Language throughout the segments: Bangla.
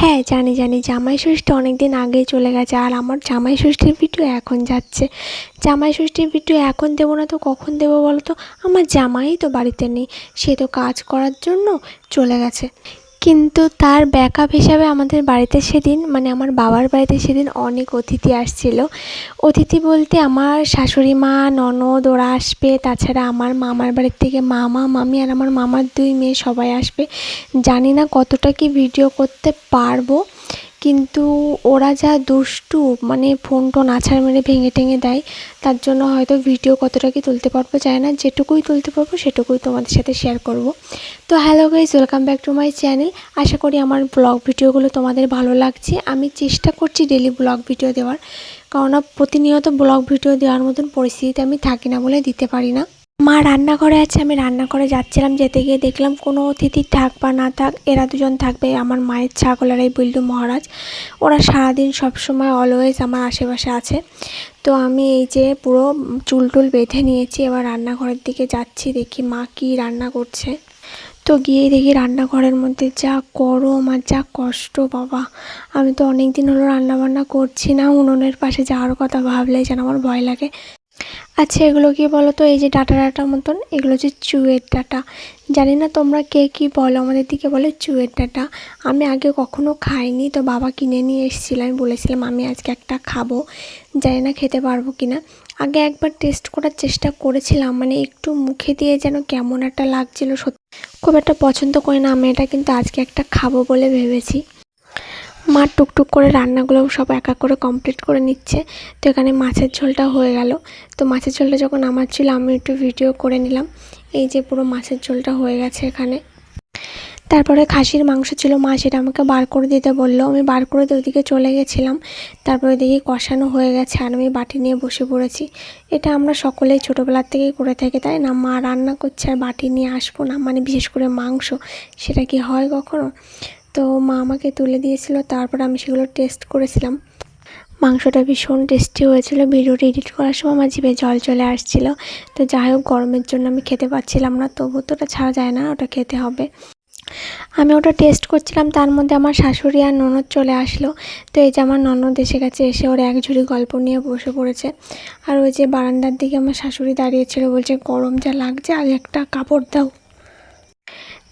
হ্যাঁ জানি জানি। জামাই ষষ্ঠী অনেক দিন আগেই চলে গেছে আর আমার জামাই ষষ্ঠীর ভিডিও এখন যাচ্ছে। জামাই ষষ্ঠীর ভিডিও এখন দেবো না তো কখন দেবো বলো তো? আমার জামাই তো বাড়িতে নেই। সে তো কাজ করার জন্য চলে গেছে। কিন্তু তার ব্যাকআপ হিসাবে আমাদের বাড়িতে সেদিন মানে আমার বাবার বাড়িতে সেদিন অনেক অতিথি আসছিল। অতিথি বলতে আমার শাশুড়ি মা, ননদ, ওরা আসবে। তাছাড়া আমার মামার বাড়ির থেকে মামা, মামি আর আমার মামার দুই মেয়ে সবাই আসবে। জানি না কতটা কি ভিডিও করতে পারব। কিন্তু ওরা যা দুষ্টু মানে ফোন টোন আছাড় মেরে ভেঙে টেঙে দেয়, তার জন্য হয়তো ভিডিও কতটা কি তুলতে পারব চাই না, যেটুকুই তুলতে পারব সেটুকুই তোমাদের সাথে শেয়ার করব। তো hello guys welcome back to my channel আশা করি আমার ব্লগ ভিডিওগুলো তোমাদের ভালো লাগছে। আমি চেষ্টা করছি ডেলি ব্লগ ভিডিও দেওয়ার কারণ প্রতিনিয়ত ব্লগ ভিডিও দেওয়ার মতন পরিস্থিতিতে আমি থাকি না বলে দিতে পারি না। মা রান্নাঘরে আছে, আমি রান্নাঘরে যাচ্ছিলাম, যেতে গিয়ে দেখলাম কোনো অতিথি থাক বা না থাক, এরা দুজন থাকবে, আমার মায়ের ছাগল আর এই বিল্লু মহারাজ। ওরা সারাদিন সবসময় অলওয়েজ আমার আশেপাশে আছে। তো আমি এই যে পুরো চুল টুল বেঁধে নিয়েছি, এবার রান্নাঘরের দিকে যাচ্ছি, দেখি মা কী রান্না করছে। তো গিয়ে দেখি রান্নাঘরের মধ্যে যা গরম আর যা কষ্ট, বাবা। আমি তো অনেক দিন হলো রান্নাবান্না করছি না, উনুনের পাশে যাওয়ার কথা ভাবলেই যেন আমার ভয় লাগে। আচ্ছা এগুলো কি বলো তো এই যে ডাটা ডাটা মতন, এগুলো হচ্ছে চুয়ের ডাটা। জানি না তোমরা কে কী বলো, আমাদের দিকে বলে চুয়ের ডাটা। আমি আগে কখনো খাইনি, তো বাবা কিনে নিয়ে এসেছিল, আমি বলেছিলাম আমি আজকে একটা খাব। জানি না খেতে পারব কি না আগে একবার টেস্ট করার চেষ্টা করেছিলাম মানে একটু মুখে দিয়ে যেন কেমন একটা লাগছিল সত্যি খুব একটা পছন্দ করি না আমি, এটা কিন্তু আজকে একটা খাব বলে ভেবেছি। মা টুকটুক করে রান্নাগুলো সব এক এক করে কমপ্লিট করে নিচ্ছে। তো এখানে মাছের ঝোলটা হয়ে গেল। তো মাছের ঝোলটা যখন আমার ছিল, আমি একটু ভিডিও করে নিলাম। এই যে পুরো মাছের ঝোলটা হয়ে গেছে এখানে। তারপরে খাসির মাংস ছিল, মা সেটা আমাকে বার করে দিতে বলল। আমি বার করে ওদিকে চলে গেছিলাম। তারপরে দেখি কষানো হয়ে গেছে আর আমি বাটি নিয়ে বসে পড়েছি। এটা আমরা সকলেই ছোটোবেলার থেকেই করে থাকি, তাই না? মা রান্না করছে আর বাটি নিয়ে আসব না। মানে বিশেষ করে মাংস, সেটা কি হয় কখনো? তো মা আমাকে তুলে দিয়েছিল, তারপর আমি সেগুলো টেস্ট করেছিলাম। মাংসটা ভীষণ টেস্টি হয়েছিল, ভিডিওটা এডিট করার সময় আমার জিভে জল চলে আসছিল। তো যাই হোক, গরমের জন্য আমি খেতে পাচ্ছিলাম না তবু তো ওটা ছাড়া যায় না, ওটা খেতে হবে। আমি ওটা টেস্ট করছিলাম, তার মধ্যে আমার শাশুড়ি আর ননদ চলে আসলো। তো এই যে আমার ননদ এসে গেছে, এসে ওর এক ঝুড়ি গল্প নিয়ে বসে পড়েছে। আর ওই যে বারান্দার দিকে আমার শাশুড়ি দাঁড়িয়েছিল বলছে, গরম যা লাগছে, আগে একটা কাপড় দাও।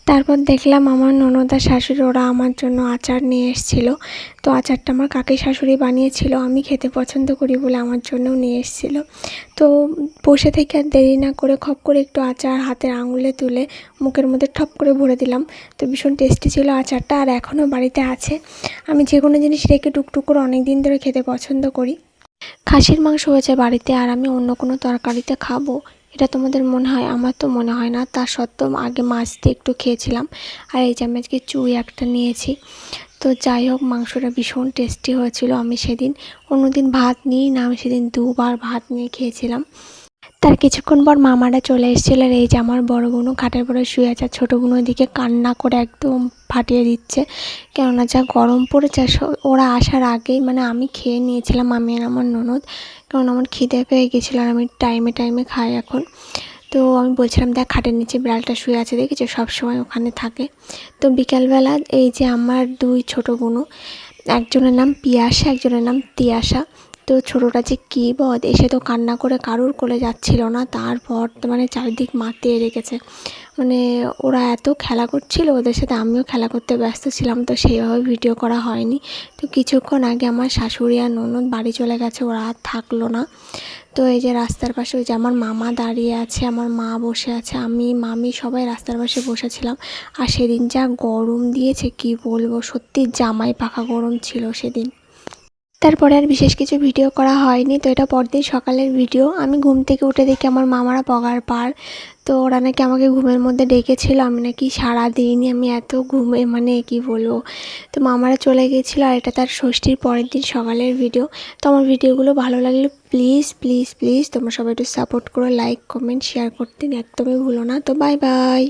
তারপর দেখলাম আমার ননদ শাশুড়ি, ওরা আমার জন্য আচার নিয়ে এসেছিল। তো আচারটা আমার কাকি শাশুড়ি বানিয়েছিল, আমি খেতে পছন্দ করি বলে আমার জন্যও নিয়ে এসেছিল। তো বসে থেকে আর দেরি না করে খপ করে একটু আচার হাতের আঙুলে তুলে মুখের মধ্যে ঠপ করে ভরে দিলাম। তো ভীষণ টেস্টি ছিল আচারটা আর এখনও বাড়িতে আছে। আমি যে কোনো জিনিস রেখে টুকটুক করে অনেক দিন ধরে খেতে পছন্দ করি। খাসির মাংস হয়েছে বাড়িতে আর আমি অন্য কোনো তরকারিতে খাব। এটা তোমাদের মনে হয়, আমার তো মনে হয় না। তা সত্ত্বেও আগে মাছ দিয়ে একটু খেয়েছিলাম। আর এই যে আমি আজকে চুই একটা নিয়েছি। তো যাই হোক, মাংসটা ভীষণ টেস্টি হয়েছিল। আমি সেদিন অন্যদিন ভাত নিই না, আমি সেদিন দুবার ভাত নিয়ে খেয়েছিলাম। তার কিছুক্ষণ পর মামারা চলে এসেছিল আর এই যে আমার বড় বোনও খাটের পরে শুয়ে আছে, আর ছোটো বোন ওইদিকে কান্না করে একদম ফাটিয়ে দিচ্ছে। কেননা যা গরম পড়েছে ওরা আসার আগেই মানে আমি খেয়ে নিয়েছিলাম আমি আর আমার ননদ। কারণ আমার খিদে পেয়ে গেছিল আর আমি টাইমে টাইমে খাই এখন। তো আমি বলছিলাম, দেখ, খাটের নিচে বিড়ালটা শুয়ে আছে দেখেছ সবসময় ওখানে থাকে। তো বিকালবেলা এই যে আমার দুই ছোটো বোনও একজনের নাম পিয়াসা, একজনের নাম তিয়াসা। তো ছোটোটা যে কী বদ, এসে তো কান্না করে কারুর কোলে যাচ্ছিল না, তারপর মানে চারিদিক মাতিয়ে রেখেছে। মানে ওরা এত খেলা করছিল, ওদের সাথে আমিও খেলা করতে ব্যস্ত ছিলাম, তো সেইভাবে ভিডিও করা হয়নি। তো কিছুক্ষণ আগে আমার শাশুড়ি আর ননদ বাড়ি চলে গেছে, ওরা আর থাকল না। তো এই যে রাস্তার পাশে ওই যে আমার মামা দাঁড়িয়ে আছে, আমার মা বসে আছে, আমি, মামি সবাই রাস্তার পাশে বসেছিলাম। আর সেদিন যা গরম দিয়েছে, কি বলব? সত্যি জামাই পাখা গরম ছিল সেদিন। তারপরে আর বিশেষ কিছু ভিডিও করা হয়নি, তো এটা পরদিন সকালের ভিডিও। আমি ঘুম থেকে উঠে দেখি আমার মামারা পগার পার। তো ওরা নাকি আমাকে ঘুমের মধ্যে ডেকেছিল, আমি নাকি সারা দিনই আমি এত ঘুমে মানে কি বলব। তো মামারা চলে গিয়েছিল আর এটা তার ষষ্ঠীর পরের দিন সকালের ভিডিও। তো আমার ভিডিওগুলো ভালো লাগলে প্লিজ প্লিজ প্লিজ তোমরা সবাই একটু সাপোর্ট করো লাইক কমেন্ট শেয়ার করতে একদমই ভুলো না। তো বাই বাই